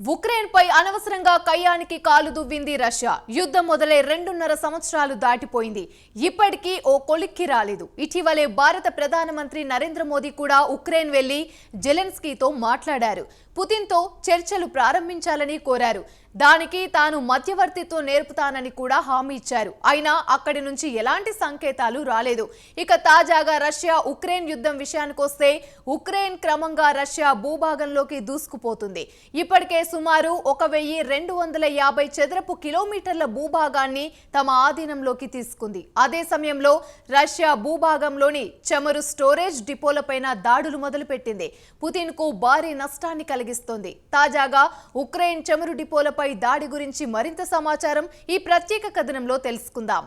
ఉక్రెయిన్పై అనవసరంగా కయ్యానికి కాలు దువ్వింది రష్యా. యుద్ధం మొదలై రెండున్నర సంవత్సరాలు దాటిపోయింది. ఇప్పటికీ ఓ కొలిక్కి రాలేదు. ఇటీవలే భారత ప్రధానమంత్రి నరేంద్ర మోదీ కూడా ఉక్రెయిన్ వెళ్ళి జెలెన్స్కీతో మాట్లాడారు. పుతిన్తో చర్చలు ప్రారంభించాలని కోరారు. దానికి తాను మధ్యవర్తిత్వం నేర్పుతానని కూడా హామీ ఇచ్చారు. అయినా అక్కడి నుంచి ఎలాంటి సంకేతాలు రాలేదు. ఇక తాజాగా రష్యా ఉక్రెయిన్ యుద్ధం విషయానికొస్తే ఉక్రెయిన్ క్రమంగా రష్యా భూభాగంలోకి దూసుకుపోతుంది. ఇప్పటికే సుమారు ఒక వెయ్యి రెండు వందల యాభై చదరపు కిలోమీటర్ల భూభాగాన్ని తమ ఆధీనంలోకి తీసుకుంది. అదే సమయంలో రష్యా భూభాగంలోని చమురు స్టోరేజ్ డిపోలపైన దాడులు మొదలుపెట్టింది. పుతిన్కు భారీ నష్టాన్ని కలిగి కలిగిస్తోంది. తాజాగా ఉక్రెయిన్ చమురు డిపోలపై దాడి గురించి మరింత సమాచారం ఈ ప్రత్యేక కథనంలో తెలుసుకుందాం.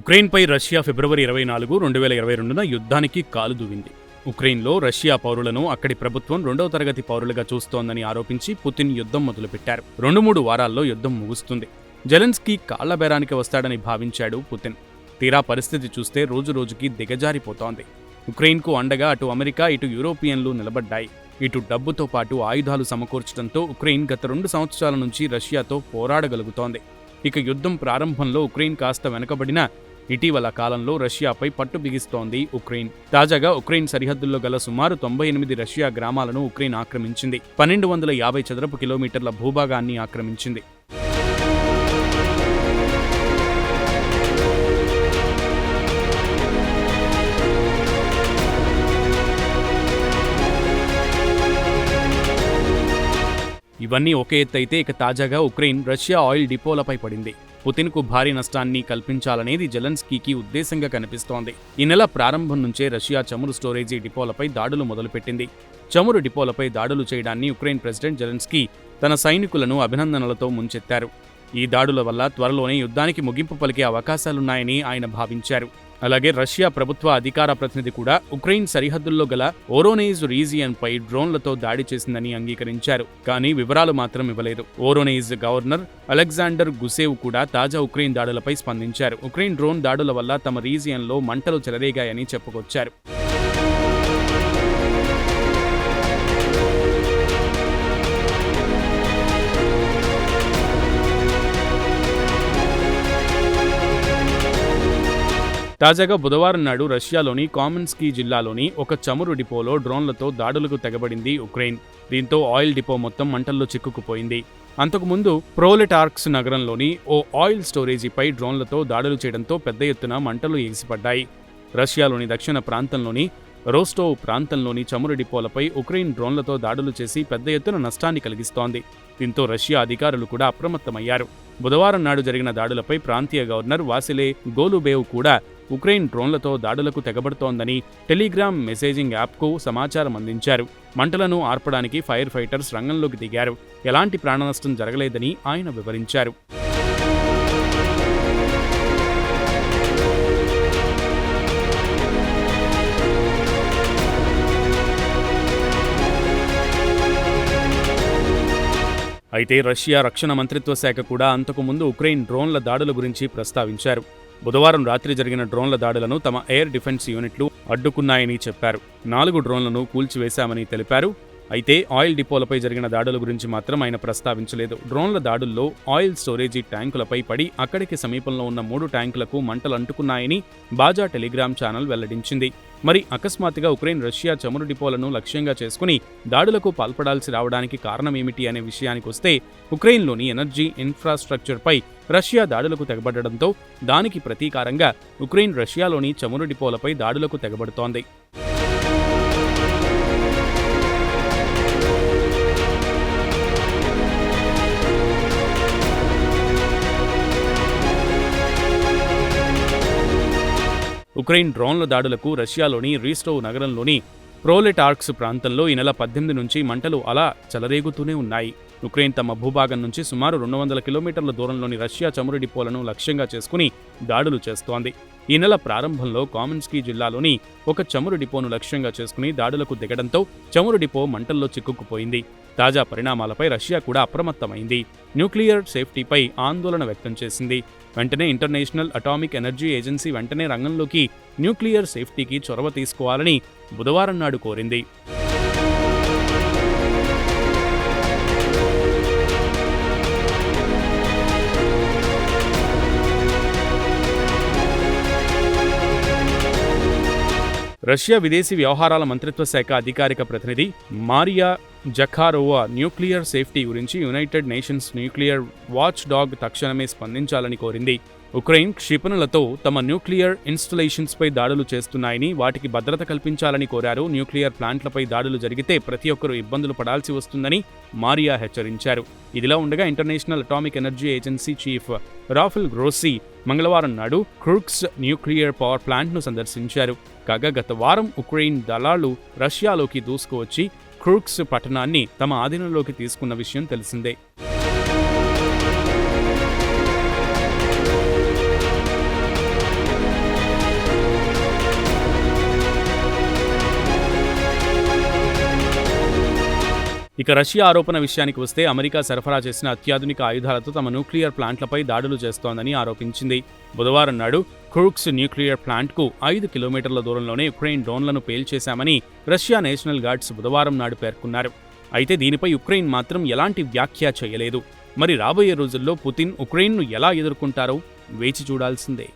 ఉక్రెయిన్పై రష్యా ఫిబ్రవరి ఇరవై నాలుగు రెండు వేల ఇరవై రెండున యుద్ధానికి కాలు దువ్వింది ఉక్రెయిన్లో రష్యా పౌరులను అక్కడి ప్రభుత్వం రెండవ తరగతి పౌరులుగా చూస్తోందని ఆరోపించి పుతిన్ యుద్ధం మొదలుపెట్టారు. రెండు మూడు వారాల్లో యుద్ధం ముగుస్తుంది. జెలెన్స్కీ కాళ్ళ బేరానికి వస్తాడని భావించాడు పుతిన్. తీరా పరిస్థితి చూస్తే రోజురోజుకి దిగజారిపోతోంది. ఉక్రెయిన్కు అండగా అటు అమెరికా ఇటు యూరోపియన్లు నిలబడ్డాయి. ఇటు డబ్బుతో పాటు ఆయుధాలు సమకూర్చడంతో ఉక్రెయిన్ గత రెండు సంవత్సరాల నుంచి రష్యాతో పోరాడగలుగుతోంది. ఇక యుద్ధం ప్రారంభంలో ఉక్రెయిన్ కాస్త వెనుకబడినా ఇటీవల కాలంలో రష్యాపై పట్టు బిగిస్తోంది ఉక్రెయిన్. తాజాగా ఉక్రెయిన్ సరిహద్దుల్లో గల సుమారు తొంభై ఎనిమిది రష్యా గ్రామాలను ఉక్రెయిన్ ఆక్రమించింది. పన్నెండు వందల యాభై చదరపు కిలోమీటర్ల భూభాగాన్ని ఆక్రమించింది. ఇవన్నీ ఒకే ఎత్తైతే ఇక తాజాగా ఉక్రెయిన్ రష్యా ఆయిల్ డిపోలపై పడింది. పుతిన్కు భారీ నష్టాన్ని కల్పించాలనేది జెలెన్స్కీకి ఉద్దేశంగా కనిపిస్తోంది. ఈ నెల ప్రారంభం నుంచే రష్యా చమురు స్టోరేజీ డిపోలపై దాడులు మొదలుపెట్టింది. చమురు డిపోలపై దాడులు చేయడాన్ని ఉక్రెయిన్ ప్రెసిడెంట్ జెలెన్స్కీ తన సైనికులను అభినందనలతో ముంచెత్తారు. ఈ దాడుల వల్ల త్వరలోనే యుద్ధానికి ముగింపు పలికే అవకాశాలున్నాయని ఆయన భావించారు. అలాగే రష్యా ప్రభుత్వ అధికార ప్రతినిధి కూడా ఉక్రెయిన్ సరిహద్దుల్లో గల ఓరోనైజ్ రీజియన్పై డ్రోన్లతో దాడి చేసిందని అంగీకరించారు కానీ వివరాలు మాత్రం ఇవ్వలేదు. ఓరోనైజ్ గవర్నర్ అలెగ్జాండర్ గుసేవ్ కూడా తాజా ఉక్రెయిన్ దాడులపై స్పందించారు. ఉక్రెయిన్ డ్రోన్ దాడుల వల్ల తమ రీజియన్లో మంటలు చెలరేగాయని చెప్పుకొచ్చారు. తాజాగా బుధవారం నాడు రష్యాలోని కామన్స్కీ జిల్లాలోని ఒక చమురు డిపోలో డ్రోన్లతో దాడులకు తెగబడింది ఉక్రెయిన్. దీంతో ఆయిల్ డిపో మొత్తం మంటల్లో చిక్కుకుపోయింది. అంతకుముందు ప్రోలెటార్క్స్ నగరంలోని ఓ ఆయిల్ స్టోరేజీపై డ్రోన్లతో దాడులు చేయడంతో పెద్ద ఎత్తున మంటలు ఎగిసిపడ్డాయి. రష్యాలోని దక్షిణ ప్రాంతంలోని రోస్టోవ్ ప్రాంతంలోని చమురు డిపోలపై ఉక్రెయిన్ డ్రోన్లతో దాడులు చేసి పెద్ద ఎత్తున నష్టాన్ని కలిగిస్తోంది. దీంతో రష్యా అధికారులు కూడా అప్రమత్తమయ్యారు. బుధవారం నాడు జరిగిన దాడులపై ప్రాంతీయ గవర్నర్ వాసిలే గోలుబేవ్ కూడా ఉక్రెయిన్ డ్రోన్లతో దాడులకు తెగబడుతోందని టెలిగ్రామ్ మెసేజింగ్ యాప్కు సమాచారం అందించారు. మంటలను ఆర్పడానికి ఫైర్ ఫైటర్స్ రంగంలోకి దిగారు. ఎలాంటి ప్రాణనష్టం జరగలేదని ఆయన వివరించారు. అయితే రష్యా రక్షణ మంత్రిత్వ శాఖ కూడా అంతకుముందు ఉక్రెయిన్ డ్రోన్ల దాడుల గురించి ప్రస్తావించారు. బుధవారం రాత్రి జరిగిన డ్రోన్ల దాడులను తమ ఎయిర్ డిఫెన్స్ యూనిట్లు అడ్డుకున్నాయని చెప్పారు. నాలుగు డ్రోన్లను కూల్చివేశామని తెలిపారు. అయితే ఆయిల్ డిపోలపై జరిగిన దాడుల గురించి మాత్రం ఆయన ప్రస్తావించలేదు. డ్రోన్ల దాడుల్లో ఆయిల్ స్టోరేజీ ట్యాంకులపై పడి అక్కడికి సమీపంలో ఉన్న మూడు ట్యాంకులకు మంటలు అంటుకున్నాయని బాజా టెలిగ్రామ్ ఛానల్ వెల్లడించింది. మరి అకస్మాత్తుగా ఉక్రెయిన్ రష్యా చమురు డిపోలను లక్ష్యంగా చేసుకుని దాడులకు పాల్పడాల్సి రావడానికి కారణమేమిటి అనే విషయానికొస్తే ఉక్రెయిన్లోని ఎనర్జీ ఇన్ఫ్రాస్ట్రక్చర్పై రష్యా దాడులకు తెగబడడంతో దానికి ప్రతీకారంగా ఉక్రెయిన్ రష్యాలోని చమురు డిపోలపై దాడులకు తెగబడుతోంది. ఉక్రెయిన్ డ్రోన్ల దాడులకు రష్యాలోని రీస్టోవ్ నగరంలోని ప్రోలెటార్క్స్ ప్రాంతంలో ఈ నెల పద్దెనిమిది నుంచి మంటలు అలా చెలరేగుతూనే ఉన్నాయి. ఉక్రెయిన్ తమ భూభాగం నుంచి సుమారు రెండు వందల కిలోమీటర్ల దూరంలోని రష్యా చమురు డిపోలను లక్ష్యంగా చేసుకుని దాడులు చేస్తోంది. ఈ నెల ప్రారంభంలో కామన్స్కీ జిల్లాలోని ఒక చమురు డిపోను లక్ష్యంగా చేసుకుని దాడులకు దిగడంతో చమురు డిపో మంటల్లో చిక్కుకుపోయింది. తాజా పరిణామాలపై రష్యా కూడా అప్రమత్తమైంది. న్యూక్లియర్ సేఫ్టీపై ఆందోళన వ్యక్తం చేసింది. వెంటనే ఇంటర్నేషనల్ అటామిక్ ఎనర్జీ ఏజెన్సీ వెంటనే రంగంలోకి న్యూక్లియర్ సేఫ్టీకి చొరవ తీసుకోవాలని బుధవారం నాడు కోరింది. రష్యా విదేశీ వ్యవహారాల మంత్రిత్వ శాఖ అధికారిక ప్రతినిధి మారియా జఖారోవా న్యూక్లియర్ సేఫ్టీ గురించి United Nations nuclear watchdog తక్షణమే స్పందించాలని కోరింది. ఉక్రెయిన్ క్షిపణులతో తమ న్యూక్లియర్ ఇన్స్టలేషన్స్పై దాడులు చేస్తున్నాయని వాటికి భద్రత కల్పించాలని కోరారు. న్యూక్లియర్ ప్లాంట్లపై దాడులు జరిగితే ప్రతి ఒక్కరూ ఇబ్బందులు పడాల్సి వస్తుందని మారియా హెచ్చరించారు. ఇదిలా ఉండగా International Atomic Energy Agency chief Rafael Grossi మంగళవారం నాడు క్రూక్స్ న్యూక్లియర్ పవర్ ప్లాంట్ను సందర్శించారు. కాగా గత వారం ఉక్రెయిన్ దళాలు రష్యాలోకి దూసుకువచ్చి క్రూక్స్ పట్టణాన్ని తమ ఆధీనంలోకి తీసుకున్న విషయం తెలిసిందే. ఇక రష్యా ఆరోపణ విషయానికి వస్తే అమెరికా సరఫరా చేసిన అత్యాధునిక ఆయుధాలతో తమ న్యూక్లియర్ ప్లాంట్లపై దాడులు చేస్తోందని ఆరోపించింది. బుధవారం నాడు క్రూక్స్ న్యూక్లియర్ ప్లాంట్కు ఐదు కిలోమీటర్ల దూరంలోనే ఉక్రెయిన్ డ్రోన్లను పేల్చేశామని రష్యా నేషనల్ గార్డ్స్ బుధవారం నాడు పేర్కొన్నారు. అయితే దీనిపై ఉక్రెయిన్ మాత్రం ఎలాంటి వ్యాఖ్య చేయలేదు. మరి రాబోయే రోజుల్లో పుతిన్ ఉక్రెయిన్ను ఎలా ఎదుర్కొంటారో వేచి చూడాల్సిందే.